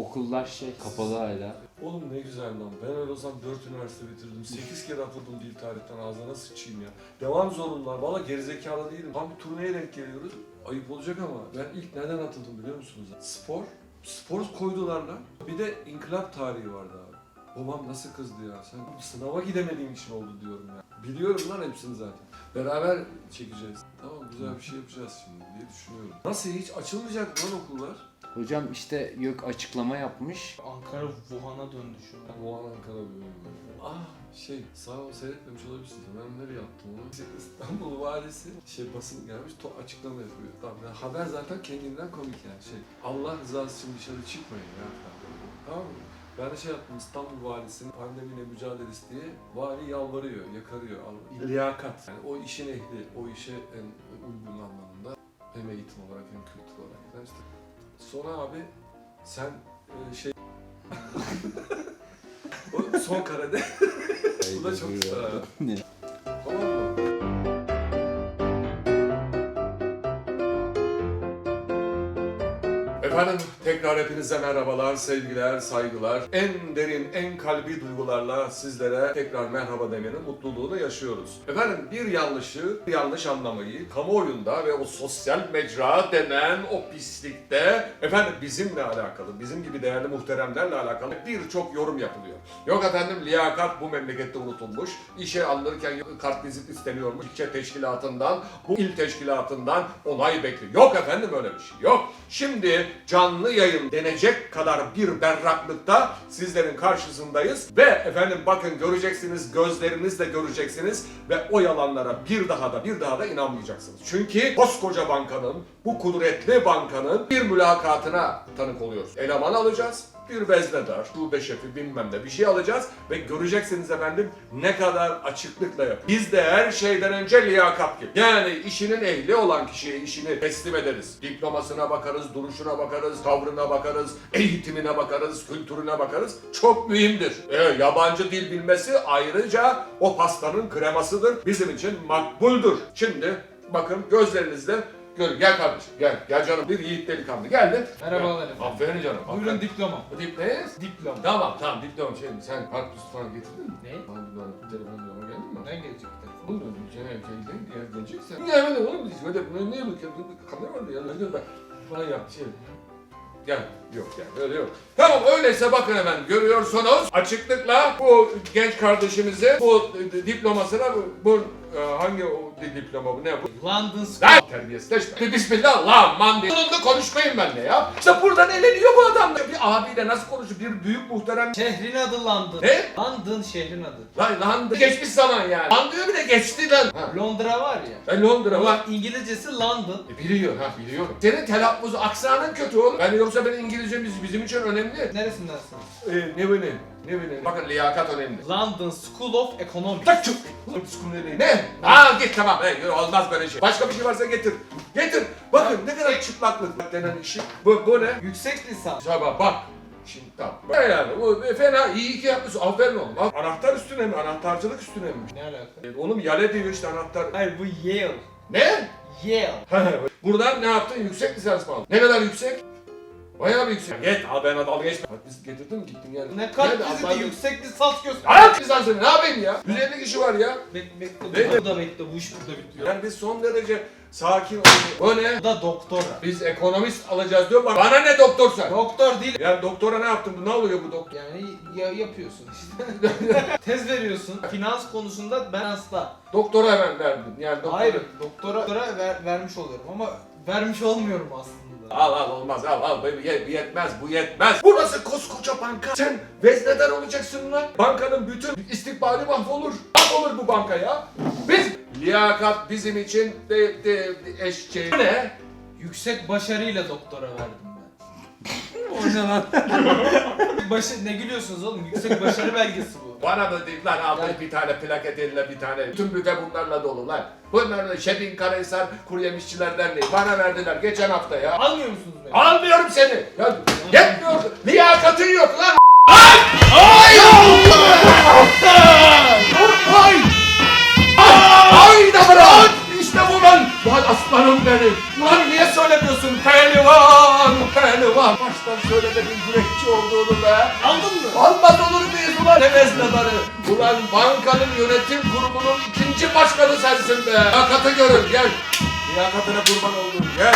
Okullar şey kapalı hala. Oğlum ne güzel lan. Ben öyle olsam 4 üniversite bitirdim. 8 kere atıldım dil tarihten ağzına sıçayım ya. Devam zorunlular. Valla gerizekalı değilim. Tam bir turneye denk geliyoruz. Ayıp olacak ama ben ilk neden atıldım biliyor musunuz? Spor. Spor koydular lan. Bir de inkılap tarihi vardı abi. Babam nasıl kızdı ya. Sen sınava gidemediğin için oldu diyorum ya. Biliyorum lan hepsini zaten. Beraber çekeceğiz. Tamam güzel bir şey yapacağız şimdi diye düşünüyorum. Nasıl hiç açılmayacak lan okullar? Hocam işte yok açıklama yapmış. Ankara Wuhan'a döndü şu an. O an Ankara bölümü. Ah şey sağ ol seyretmemiş olabilirsiniz. Ben nereye yaptım onu? İşte İstanbul valisi şey basın gelmiş to açıklama yapıyor. Tamam yani haber zaten kendinden komik yani şey. Allah rızası için dışarı çıkmayın ya. Tamam mı? Ben de şey yaptım İstanbul valisinin pandemiyle mücadelesi diye vali yalvarıyor, yakarıyor. Liyakat. Yani o işin ehli, o işe en uygun anlamında hem eğitim olarak hem kültür olarak. Yani işte sonra abi sen e, şey o son karede Bu da çok güzel Efendim tekrar hepinize merhabalar, sevgiler, saygılar. En derin, en kalbi duygularla sizlere tekrar merhaba demenin mutluluğunu yaşıyoruz. Efendim bir yanlışı, bir yanlış anlamayı kamuoyunda ve o sosyal mecra denen o pislikte efendim bizimle alakalı, bizim gibi değerli muhteremlerle alakalı birçok yorum yapılıyor. Yok efendim liyakat bu memlekette unutulmuş. İşe alınırken kartvizit isteniyormuş. İlçe teşkilatından, bu il teşkilatından onay bekliyor. Yok efendim öyle bir şey yok. Şimdi canlı yayın denecek kadar bir berraklıkta sizlerin karşısındayız. Ve efendim bakın göreceksiniz, gözlerinizle göreceksiniz ve o yalanlara bir daha da bir daha da inanmayacaksınız. Çünkü koskoca bankanın, bu kudretli bankanın bir mülakatına tanık oluyoruz. Eleman alacağız, bir veznedar, şube şefi bilmem ne bir şey alacağız ve göreceksiniz efendim ne kadar açıklıkla yapıyor. Bizde her şeyden önce liyakat gibi. Yani işinin ehli olan kişiye işini teslim ederiz. Diplomasına bakarız, duruşuna bakarız, tavrına bakarız, eğitimine bakarız, kültürüne bakarız. Çok mühimdir. Ee, yabancı dil bilmesi ayrıca o pastanın kremasıdır. Bizim için makbuldür. Şimdi bakın gözlerinizle Gör, gel kardeşim, gel. Gel canım. Bir yiğit delikanlı geldi. Merhabalar efendim. Aferin canım. Buyurun aferin. diploma. Bu dip ne? Diploma. Tamam tamam diploma şey sen kartüs falan getirdin mi? Ne? Bana bir bana telefon telefon geldi mi? Nereden gelecek telefon? Oğlum dedim Cenab şeyden diğer geleceksen. Ben de oğlum biz böyle ne ne bakıyorsun? Kamera vardı ya. Öyle ben falan yaptı şey. Gel. Yok yani öyle yok. Tamam öyleyse bakın efendim görüyorsunuz açıklıkla bu genç kardeşimizi bu e, diplomasına bu, bu e, hangi o di- diploma bu ne bu? London School. Lan terbiyesizleşme. Bismillah lan man diye. Sonunda konuşmayın benimle ya. İşte buradan eğleniyor bu adam. Bir abiyle nasıl konuşuyor? Bir büyük muhterem. Şehrin adı London. Ne? London şehrin adı. Lan lan geçmiş zaman yani. Bir de geçti lan. Ha. Londra var ya. E, Londra var. İngilizcesi London. E, biliyor ha biliyorum. Senin telaffuzu aksanın kötü oğlum. Yani yoksa benim İngilizcemiz bizim için önemli. Neresindensiniz? Ee, ne böyle? Ne böyle? Bakın liyakat önemli. London School of Economics. Tak çık. Ne? Ha git tamam. Hey, olmaz böyle şey. Başka bir şey varsa getir. Getir. Bakın ne kadar çıplaklık denen işi. Bu, bu ne? Yüksek lisans. Sabah bak. Şimdi tamam. Bak yani bu fena iyi ki yapmışsın. Aferin oğlum. Bak, Anahtar üstüne mi? Anahtarcılık üstüne mi? Ne alaka? E, Oğlum yale diyor işte anahtar. Hayır bu Yale. Ne? Yale. Buradan ne yaptın? Yüksek lisans mı aldın? Ne kadar yüksek? Bayağı bir yüksek. Git al ben dalga geçme. Bak biz getirdin mi gittin geldin. Ne kadar bizi Allah- de yüksek lisans göster. Ayak lisansını ne yapayım ya? 150 kişi var ya. Bekle bekle. Bekle. Bu da bekle. Bu iş burada bitiyor. Yani biz son derece sakin olalım. O ne? Bu da doktora. Biz ekonomist alacağız diyor. Bak, Bana ne doktor sen? Doktor değil. Ya doktora ne yaptın? Bu ne oluyor bu doktor? Yani ya yapıyorsun işte. Tez veriyorsun. Finans konusunda ben hasta. Doktora hemen verdin. Yani doktora... Hayır, doktora, doktora ver- vermiş oluyorum ama vermiş olmuyorum aslında. Al al olmaz al al bu bu yetmez bu yetmez. Burası koskoca banka. Sen veznedar olacaksın lan. Bankanın bütün istikbali mahvolur. Mahvolur bu banka ya. Biz liyakat bizim için de, de, de eşçe. Bu ne? Yüksek başarıyla doktora verdim ben. o ne lan? Başı, ne gülüyorsunuz oğlum? Yüksek başarı belgesi bu. Bana da lan al bir tane plaket eline bir tane. Bütün büfe bunlarla dolu lan. Bunlar da Şebin Karahisar Kuru Yemişçiler Derneği. Bana verdiler geçen hafta ya. Almıyor musunuz beni? Almıyorum seni. Ya yetmiyor. Liyakatın yok lan. Ulan baştan söylemedim güreşçi olduğunu be. Aldın mı? Almaz olur muyuz ulan heves nadarı? Ulan bankanın yönetim kurulunun ikinci başkanı sensin be. Liyakatı görün gel. Liyakatına kurban oldum gel.